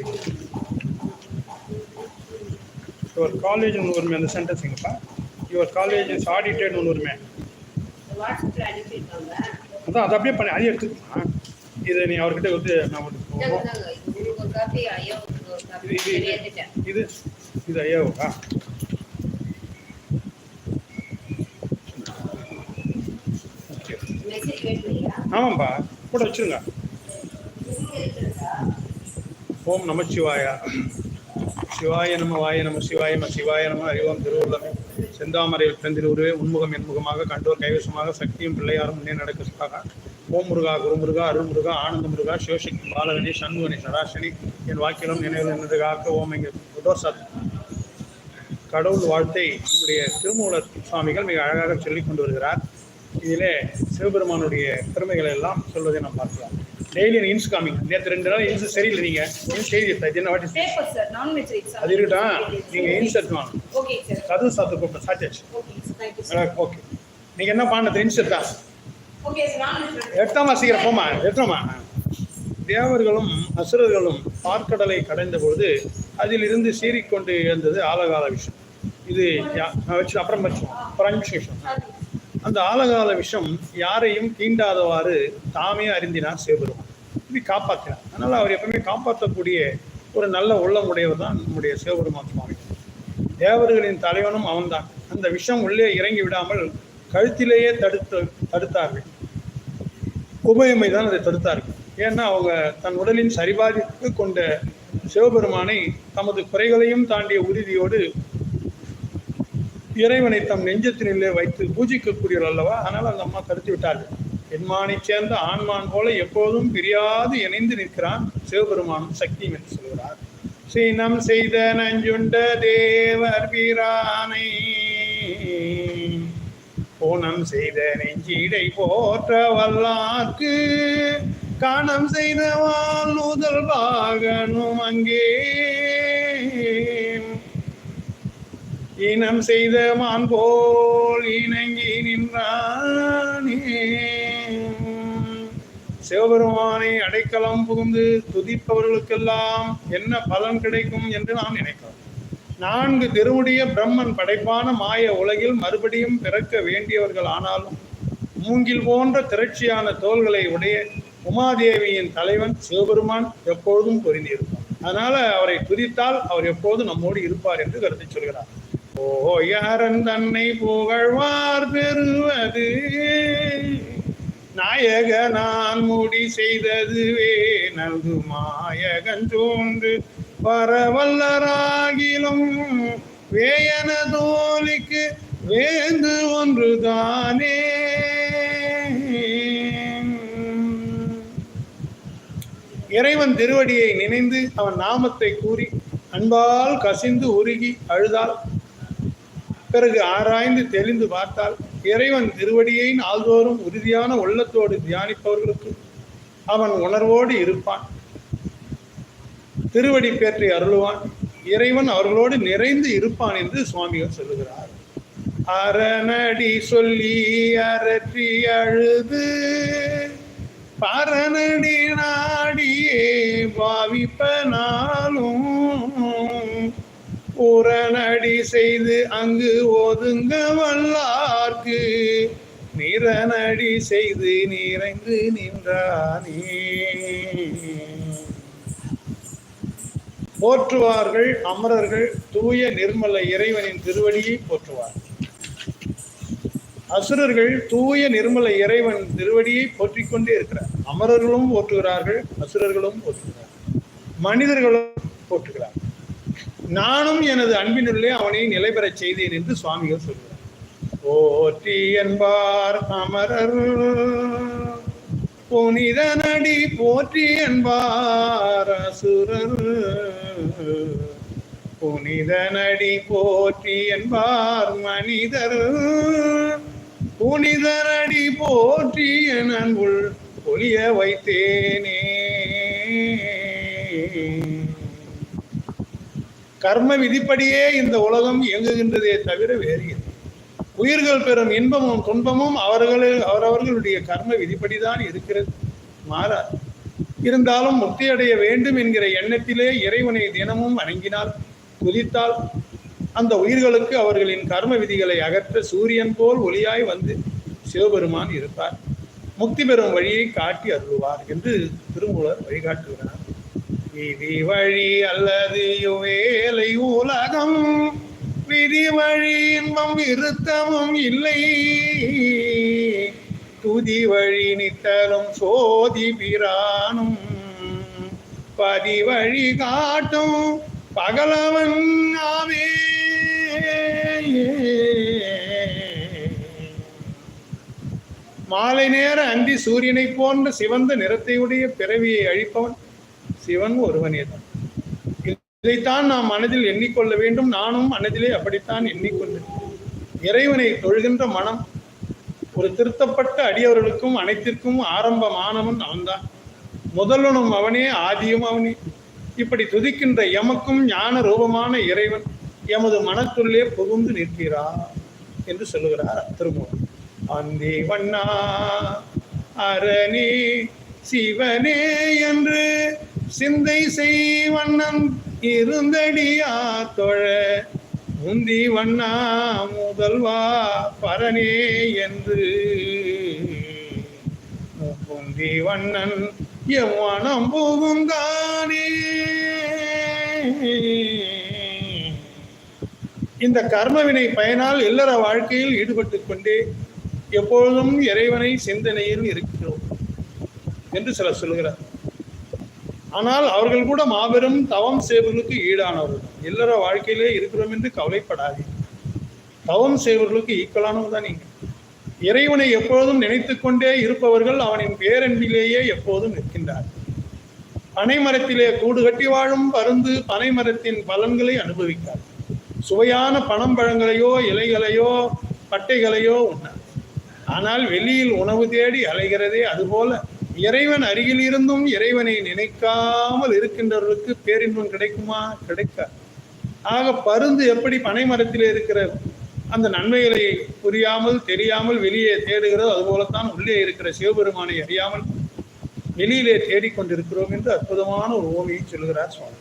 Good your college ஒன்று வருமே அந்த சென்டென்ஸுங்கப்பா யுவர் காலேஜ் இஸ் ஆடிட்டட் ஒன்று அனுப்பியிருக்காங்க அதான் அதை அப்படியே பண்ணி அதையும் எடுத்துக்கலாம் இதை நீ அவர்கிட்ட வந்து நான் காப்பி இது இது ஐயாவுக்கா ஆமாம்ப்பா கூட வச்சுருங்க. ஓம் நமச்சிவாயா சிவாய. நம வாய நம சிவாய நம சிவாய நம அறிவோம் திருவுள்ளமே செந்தாமரையில் பிறந்திரு உருவே என்முகமாக கண்டோர் கைவசமாக சக்தியும் பிள்ளையாரும் முன்னே நடக்க ஓம் முருகா குரு முருகா அருள் முருகா ஆனந்த முருகா சிவசக்தி பாலகணி சண்முகனி சராசனி. என் வாக்கிலும் நினைவில் நின்று காக்க ஓம் எங்கள் புதோசத் கடவுள் வாழ்த்தை நம்முடைய திருமூலர் சுவாமிகள் மிக அழகாக சொல்லிக் கொண்டு வருகிறார். இதிலே சிவபெருமானுடைய பெருமைகளை எல்லாம் சொல்வதை நாம் பார்க்கலாம். டெய்லி இன்ஸ் காமிங் நேற்று ரெண்டு நாள் இன்ஸ் சரியில்லை நீங்க. இன்ஸ் செய்தி என்ன நான்வெஜ் எக்ஸாம் அது இருக்கட்டும். நீங்க இன்ஸ் எடுத்துவாங்க ஓகே சார் கதவு சாத்து கூப்பிட்டு சாத்தியாச்சு. ஓகே நீங்க என்ன பண்ணது இன்ஸ் எடுத்தா? ஓகே சார் நான்வெஜ் எட்டாமா சீக்கிரம் போமா எட்டோமா தேவர்களும் அசுரர்களும் பார்க்கடலை கடைந்த பொழுது அதிலிருந்து சீறிக்கொண்டு எழுந்தது ஆலகால விஷம். இது வச்சு அப்புறம் வச்சோம் ஒரு அஞ்சு நிமிஷம். அந்த ஆலகால விஷம் யாரையும் தீண்டாதவாறு தாமே அறிந்தினார் சிவபெருமான். இப்படி காப்பாற்றினார் அதனால் அவர் எப்பவுமே காப்பாற்றக்கூடிய ஒரு நல்ல உள்ளமுடையவர் தான் நம்முடைய சிவபெருமான் சுவாமி. தேவர்களின் தலைவனும் அவன்தான். அந்த விஷம் உள்ளே இறங்கி விடாமல் கழுத்திலேயே தடுத்து தடுத்தார்கள். உபயமை தான் அதை தடுத்தார்கள். ஏன்னா அவங்க தன் உடலின் சரிபாதிப்பு கொண்ட சிவபெருமானை தமது குறைகளையும் தாண்டிய உறுதியோடு இறைவனை தம் நெஞ்சத்தினிலே வைத்து பூஜிக்கக்கூடியவர் அல்லவா? அதனால் அந்த அம்மா தடுத்து விட்டார்கள். பெண்மானை சேர்ந்த ஆண்மான் போல எப்போதும் பிரியாது இணைந்து நிற்கிறான் சிவபெருமானும் சக்தியும் என்று சொல்கிறார். சீனம் செய்த நஞ்சுண்ட தேவர் பிரானை போனம் செய்த நெஞ்சிடை போற்ற வல்லார்க்கு காணம் செய்த முதல் பாகனும் அங்கே. இனம் செய்த மான் போல் இணங்கி நின்றானே. சிவபெருமானை அடைக்கலம் புகுந்து துதிப்பவர்களுக்கெல்லாம் என்ன பலன் கிடைக்கும் என்று நாம் நினைக்கிறோம். நான்கு திருவுடைய பிரம்மன் படைப்பான மாய உலகில் மறுபடியும் பிறக்க வேண்டியவர்கள் ஆனாலும் மூங்கில் போன்ற திரட்சியான தோள்களை உடைய உமாதேவியின் தலைவன் சிவபெருமான் எப்பொழுதும் பொருந்தியிருப்பார் அதனால அவரை துதித்தால் அவர் எப்போதும் நம்மோடு இருப்பார் என்று கருதி சொல்கிறார். ஓ யாரன் தன்னை புகழ்வார் பெறுவது. நாயக நான் முடி செய்ததுவே நல்கு மாயகன் தோன்று பரவல்லராகிலும் வேயன தோலிக்கு வேந்து ஒன்றுதானே. இறைவன் திருவடியை நினைந்து அவன் நாமத்தை கூறி அன்பால் கசிந்து உருகி அழுதால் பிறகு ஆராய்ந்து தெளிந்து பார்த்தால் இறைவன் திருவடியை நாள்தோறும் உறுதியான உள்ளத்தோடு தியானிப்பவர்களுக்கு அவன் உணர்வோடு இருப்பான். திருவடி பேற்றி அருளுவான். இறைவன் அவர்களோடு நிறைந்து இருப்பான் என்று சுவாமிகள் சொல்லுகிறார். அரணடி சொல்லி அரற்றி அழுது பரணடி நாடியே பாவிப்பனாலும் புறநடி செய்து அங்கு ஒதுங்க வல்லார்க்கு. நிறநடி செய்து நிறைந்து நின்றானே. போற்றுவார்கள் அமரர்கள் தூய நிர்மல இறைவனின் திருவடியை போற்றுவார்கள் அசுரர்கள் தூய நிர்மல இறைவன் திருவடியை போற்றிக் கொண்டே இருக்கிறார். அமரர்களும் போற்றுகிறார்கள் அசுரர்களும் போற்றுகிறார்கள். மனிதர்களும் போற்றுகிறார்கள். நானும் எனது அன்பினுள்ளே அவனை நிலை பெறச் செய்தேன் என்று சுவாமிகள் சொல்கிறார். போற்றி என்பார் அமரர். புனிதனடி போற்றி என்பார் அசுரர். புனிதனடி போற்றி என்பார் மனிதர். புனிதனடி போற்றி என் அன்புள் ஒளிய வைத்தேனே. கர்ம விதிப்படியே இந்த உலகம் இயங்குகின்றதே தவிர வேறு இல்லை உயிர்கள் பெறும் இன்பமும் துன்பமும் அவர்களில் அவரவர்களுடைய கர்ம விதிப்படிதான் இருக்கிறது. மாறாது. இருந்தாலும் முக்தி அடைய வேண்டும் என்கிற எண்ணத்திலே இறைவனை தினமும் வணங்கினால் குதித்தால் அந்த உயிர்களுக்கு அவர்களின் கர்ம விதிகளை அகற்ற சூரியன் போல் ஒளியாய் வந்து சிவபெருமான் இருப்பார். முக்தி பெறும் வழியை காட்டி அருள்வார் என்று திருமூலர் வழிகாட்டுகிறார். விதி வழி அல்லது வேலை உலகம். விதி வழி இன்பம் விருத்தமும் இல்லை. துதி வழி நித்தலும் சோதி பிரானும். பதி வழி காட்டும் பகலவன் ஆவே மாலை நேர அந்தி சூரியனை போன்ற சிவந்த நிறத்தையுடைய பிறவியை அழிப்பவன் சிவன் ஒருவனே தான். இதைத்தான் நாம் மனதில் எண்ணிக்கொள்ள வேண்டும். நானும் மனதிலே அப்படித்தான் எண்ணிக்கொண்டேன். இறைவனை தொழுகின்ற மனம் ஒரு திருத்தப்பட்ட அடியவர்களுக்கும் அனைத்திற்கும் ஆரம்பமானவன் அவன்தான். முதல்வனும் அவனே ஆதியும் அவனே. இப்படி துதிக்கின்ற எமக்கும் ஞான ரூபமான இறைவன் எமது மனத்துள்ளே புகுந்து நிற்கிறார் என்று சொல்லுகிறார் திருமூலர். அந்தே வண்ணா அரணே சிவனே என்று சிந்தை செய்வண்ணம் இருந்தடியா தொழ. முந்தி வண்ணா முதல்வா பரனே என்று. முந்தி வண்ணன் எவ்வனம் புகுந்தானே இந்த கர்மவினை பயனால் இல்லற வாழ்க்கையில் ஈடுபட்டு கொண்டே எப்பொழுதும் இறைவனை சிந்தனையில் இருக்கிறோம் என்று சிலர் சொல்கிறார். ஆனால் அவர்கள் கூட மாபெரும் தவம் செய்வர்களுக்கு ஈடானவர்கள் இல்லற வாழ்க்கையிலே இருக்கிறோம் என்று கவலைப்படாதீங்க தவம் செய்வர்களுக்கு ஈக்குவலானவர் தான் நீங்கள். இறைவனை எப்பொழுதும் நினைத்து கொண்டே இருப்பவர்கள் அவனின் பேரன்பிலேயே எப்போதும் நிற்கின்றார். பனைமரத்திலே கூடு கட்டி வாழும் பருந்து பனைமரத்தின் பலன்களை அனுபவிக்கார் சுவையான பனம் பழங்களையோ இலைகளையோ பட்டைகளையோ உண்ணார். ஆனால் வெளியில் உணவு தேடி அலைகிறதே அதுபோல. இறைவன் அருகில் இருந்தும் இறைவனை நினைக்காமல் இருக்கின்றவர்களுக்கு பேரின்பம் கிடைக்குமா? கிடைக்காது. ஆக பருந்து எப்படி பனை மரத்தில் இருக்கிற அந்த நன்மைகளை புரியாமல் தெரியாமல் வெளியே தேடுகிறதோ அதுபோலத்தான் உள்ளே இருக்கிற சிவபெருமானை அறியாமல் வெளியிலே தேடிக்கொண்டிருக்கிறோம் என்று அற்புதமான ஒரு ஓவியை சொல்கிறார் சுவாமி.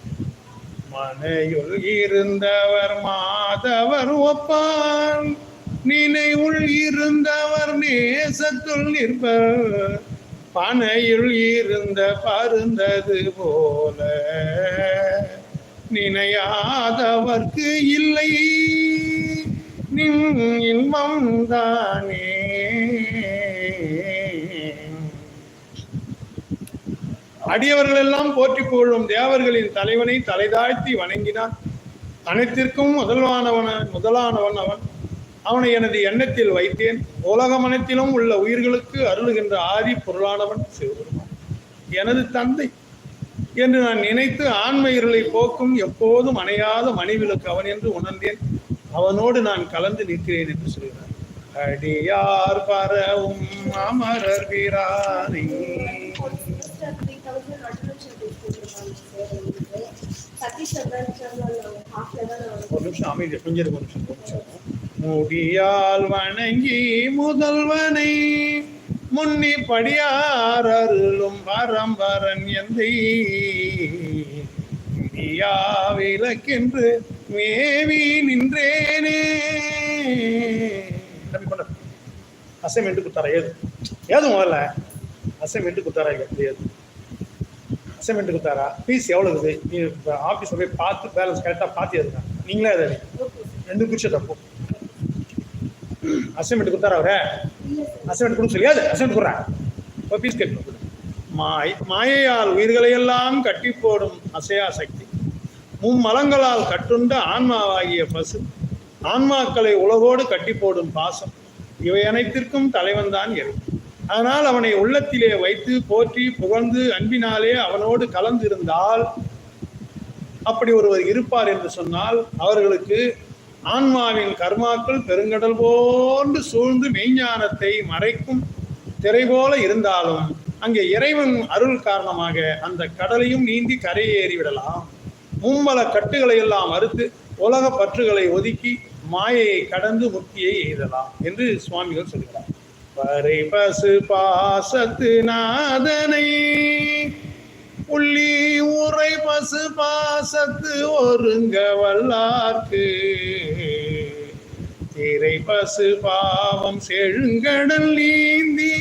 மனையுள் இருந்தவர் மாதவர் ஒப்பான் நினைவுள் இருந்தவர் நேசத்துள் நிற்பர் பனையுள் இருந்த பருந்தது போல நினையாதவர்க்கு இல்லை. நின் இன்பம் தானே. அடியவர்கள் எல்லாம் போற்றி புகழும் தேவர்களின் தலைவனை தலைதாழ்த்தி வணங்கினான். அனைத்திற்கும் முதல்வானவன முதலானவன் அவன். அவனை எனது எண்ணத்தில் வைத்தேன். உலகம் அனைத்திலும் உள்ள உயிர்களுக்கு அருளுகின்ற ஆதி பொருளானவன் சிவபெருமான். எனது தந்தை என்று நான் நினைத்து ஆண்மையர்களை போக்கும் எப்போதும் அணையாத மணிவிளக்கு அவன் என்று உணர்ந்தேன். அவனோடு நான் கலந்து நிற்கிறேன் என்று சொல்கிறார். அடியார் பரவும் அமரர் பிரானே ஒரு நிமிஷம் அமைதி கொஞ்சம் ஒரு நிமிஷம். முடியால் வணங்கி முதல்வனை முன்னி படியார் அருளும் பரம்பரன் எந்தை. இந்தியா விளக்கென்று மேவி நின்றேனே. அசைமெண்ட் குத்தாரா? ஏது? ஏது முதல்ல? அசைன்மெண்ட் குத்தாரா இல்லையா ஏது? அசைன்மெண்ட் குத்தாரா? ஃபீஸ் எவ்வளோ இருக்குது நீ ஆஃபீஸில் போய் பார்த்து பேலன்ஸ் கரெக்டாக பார்த்து எதுனா நீங்களே அதை ரெண்டு குறிச்ச தப்போ. அசைன்மெண்ட் கொடுத்தாரு அவரே? அசைன்மெண்ட் கொடுக்க சொல்லியாது அசைன்மெண்ட் கொடுறேன் இப்போ ஃபீஸ் கேட்கணும் மாய் மாயையால் உயிர்களை எல்லாம் கட்டி போடும் அசையா சக்தி மும்மலங்களால் கட்டுண்ட ஆன்மாவாகிய பசு ஆன்மாக்களை உலகோடு கட்டி போடும் பாசம் இவை அனைத்திற்கும் தலைவன் தான் இறை. அதனால் அவனை உள்ளத்திலே வைத்து போற்றி புகழ்ந்து அன்பினாலே அவனோடு கலந்திருந்தால் அப்படி ஒருவர் இருப்பார் என்று சொன்னால் அவர்களுக்கு ஆன்மாவின் கர்மாக்கள் பெருங்கடல் போன்று சூழ்ந்து மெய்ஞானத்தை மறைக்கும் திரை போல இருந்தாலும் அங்கே இறைவன் அருள் காரணமாக அந்த கடலையும் நீந்தி கரையேறி விடலாம். மும்மல கட்டுகளை எல்லாம் அறுத்து உலக பற்றுகளை ஒதுக்கி மாயையை கடந்து முக்தியை எய்தலாம் என்று சுவாமிகள் சொல்கிறார். பறை பசு பாசத்து நாதனை உள்ளி உரை பசு பாசத்து ஒருங்க வல்லார்க்கு திரை பசு பாவம் செழுங்கடல் நீந்தி.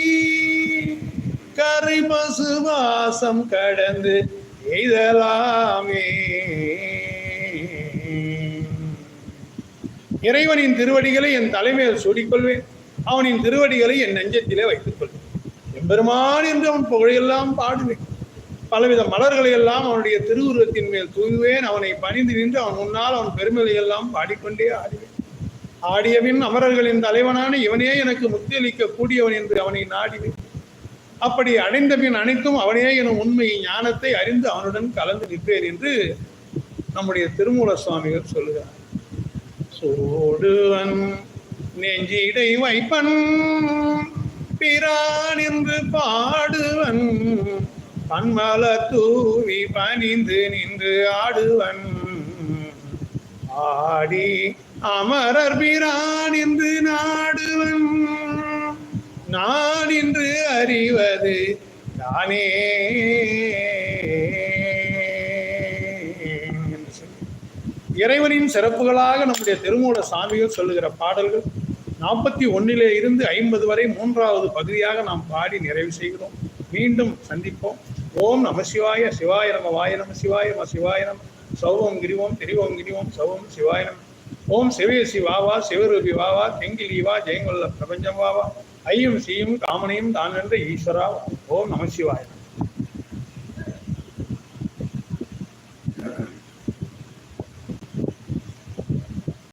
கரை பசு வாசம் கடந்து எய்தலாமே. இறைவனின் திருவடிகளை என் தலைமையில் சூடிக்கொள்வேன். அவனின் திருவடிகளை என் நெஞ்சத்திலே வைத்துக் கொள்வேன் எம்பெருமான் என்று அவன் புகழையெல்லாம் பாடுவேன். பலவித மலர்களை எல்லாம் அவனுடைய திருவுருவத்தின் மேல் தூங்குவேன் அவனை பணிந்து நின்று அவன் முன்னால் அவன் பெருமைகளை எல்லாம் பாடிக்கொண்டே ஆடுவேன். ஆடியபின் அமரர்களின் தலைவனான இவனே எனக்கு முத்தியளிக்க கூடியவன் என்று அவனை நாடினேன். அப்படி அடைந்த பின் அனைத்தும் அவனே எனும் உண்மையை ஞானத்தை அறிந்து அவனுடன் கலந்து நிற்பேன் என்று நம்முடைய திருமூல சுவாமிகள் சொல்லுகிறார். சோடுவன் நெஞ்சிடை வைப்பன் பிரான் என்று பாடுவன். பன்மல தூவி பணிந்து நின்று ஆடுவன். ஆடி அமரர் பிரான் என்று நாடுவன். நான் என்று அறிவது தானே. என்று இறைவனின் சிறப்புகளாக நம்முடைய திருமூல சாமிகள் சொல்லுகிற பாடல்கள் நாற்பத்தி ஒன்னிலே இருந்து ஐம்பது வரை மூன்றாவது பகுதியாக நாம் பாடி நிறைவு செய்கிறோம். மீண்டும் சந்திப்போம். ஓம் நம சிவாய சிவாய நம வாய நம சிவாய நம சிவாய நம. சௌவம் கிரிவோம் திரிவோம் கிரிவோம் சௌவம் சிவாய நம. ஓம் சிவே வாவா சிவரூபி வாவா தெங்கிலி வா ஜெயங்கொல்ல பிரபஞ்சம் வாவா ஐயும் சீயும் காமனையும் தான் என்ற ஈஸ்வரா ஓம் நம சிவாய